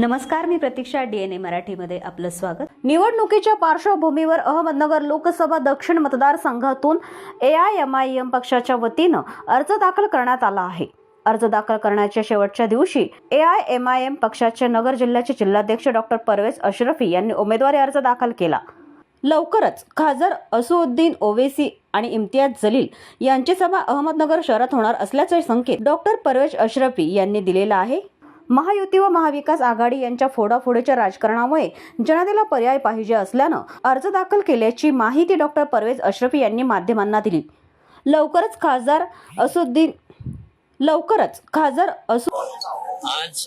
नमस्कार मी प्रतीक्षा डीएनए मराठीमध्ये आपलं स्वागत. निवडणुकीच्या पार्श्वभूमीवर अहमदनगर लोकसभा दक्षिण मतदारसंघातून A I M I M पक्षाच्या वतीनं अर्ज दाखल करण्यात आला आहे. अर्ज दाखल करण्याच्या शेवटच्या दिवशी A I M I M पक्षाचे नगर जिल्ह्याचे जिल्हाध्यक्ष डॉक्टर परवेज अशरफी यांनी उमेदवारी अर्ज दाखल केला. लवकरच खासदार असुद्दीन ओवेसी आणि इम्तियाज जलील यांची सभा अहमदनगर शहरात होणार असल्याचे संकेत डॉक्टर परवेज अशरफी यांनी दिलेला आहे. महायुती व महाविकास आघाडी यांच्या फोडाफोडीच्या राजकारणामुळे जनतेला पर्याय पाहिजे असल्यानं अर्ज दाखल केल्याची माहिती डॉक्टर परवेज अश्रफी यांनी माध्यमांना दिली. लवकरच खासदार असुद्दीन लवकरच खासदार असु आज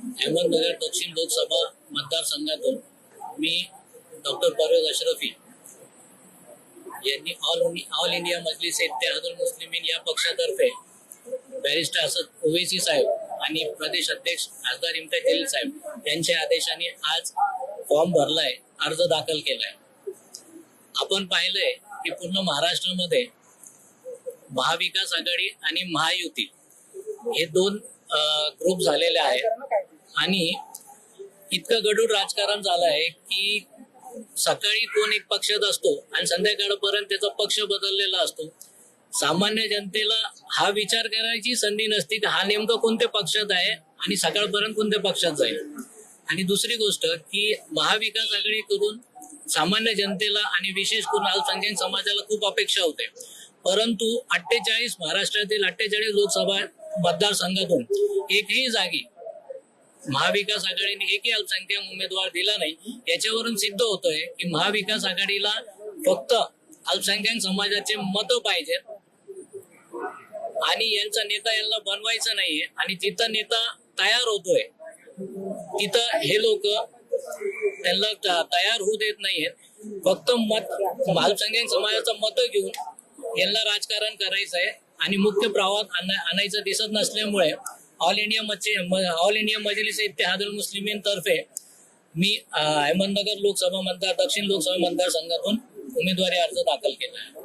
अहमदनगर दक्षिण लोकसभा मतदारसंघातून मी डॉक्टर परवेज अश्रफी यांनी all all India Majlis Ittehadul Muslimeen या पक्षातर्फे बॅरिस्टर असद ओवेसी साहेब आणि प्रदेश अध्यक्ष खासदार इम्तियाज जलील साहेब यांच्या आदेशाने आज फॉर्म भरलाय अर्ज दाखल केलाय. आपण पाहिलंय की पूर्ण महाराष्ट्रामध्ये महाविकास आघाडी आणि महायुती हे दोन ग्रुप झालेले आहेत. आणि इतकं गडूळ राजकारण झालं आहे की सकाळी कोण एक पक्षात असतो आणि संध्याकाळपर्यंत त्याचा पक्ष बदललेला असतो. सामान्य जनतेला हा विचार करायची संधी नसती. तर हा नेमका कोणत्या पक्षात आहे आणि सकाळपर्यंत कोणत्या पक्षात जाईल आणि दुसरी गोष्ट की महाविकास आघाडी करून सामान्य जनतेला आणि विशेष करून अल्पसंख्याक समाजाला खूप अपेक्षा होते. परंतु अठ्ठेचाळीस महाराष्ट्रातील अठ्ठेचाळीस लोकसभा मतदारसंघातून एकही जागी महाविकास आघाडीने एकही अल्पसंख्याक उमेदवार दिला नाही. याच्यावरून सिद्ध होतोय की महाविकास आघाडीला फक्त अल्पसंख्याक समाजाचे मत पाहिजेत. आणि यांचा नेता यांना बनवायचा नाहीये. आणि जिथं नेता तयार होतोय. तिथं हे लोक त्यांना तयार होऊ देत नाहीयेत फक्त मत अल्पसंख्याक समाजाचं मत घेऊन यांना राजकारण करायचं आहे आणि मुख्य प्रवाहात आणायचं दिसत नसल्यामुळे ऑल इंडिया मचे ऑल इंडिया मजलिस इत्तेहादुल मुस्लिमीन तर्फे मी अहमदनगर लोकसभा मतदार दक्षिण लोकसभा मतदारसंघातून उमेदवारी अर्ज दाखल केला आहे.